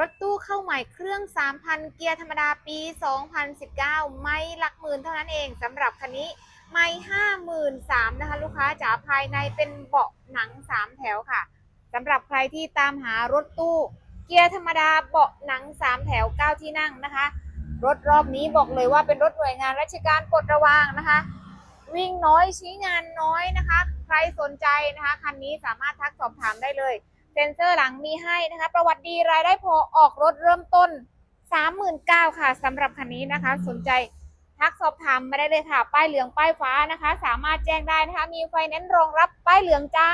รถตู้เข้าใหม่เครื่อง 3,000 เกียร์ธรรมดาปี 2019 ไม่หลักหมื่นเท่านั้นเองสำหรับคันนี้ไม่53,000นะคะ ลูกค้าจ๋าภายในเป็นเบาะหนัง3แถวค่ะสำหรับใครที่ตามหารถตู้ เกียร์ธรรมดาเบาะหนัง3แถว9ที่นั่งนะคะ รถรอบนี้บอกเลยว่าเป็นรถหน่วยงานราชการปลดระวางนะคะ วิ่งน้อยชี้งานน้อยนะคะ ใครสนใจนะคะ คันนี้สามารถทักสอบถามได้เลย เซ็นเซอร์หลังมีให้นะคะ ประวัติดีรายได้พอออกรถเริ่มต้น 39,000ค่ะสำหรับคันนี้นะคะ สนใจทักสอบถามมาได้เลยค่ะ ป้ายเหลืองป้ายฟ้านะคะ สามารถแจ้งได้นะคะ มีไฟแนนซ์รองรับป้ายเหลืองจ้า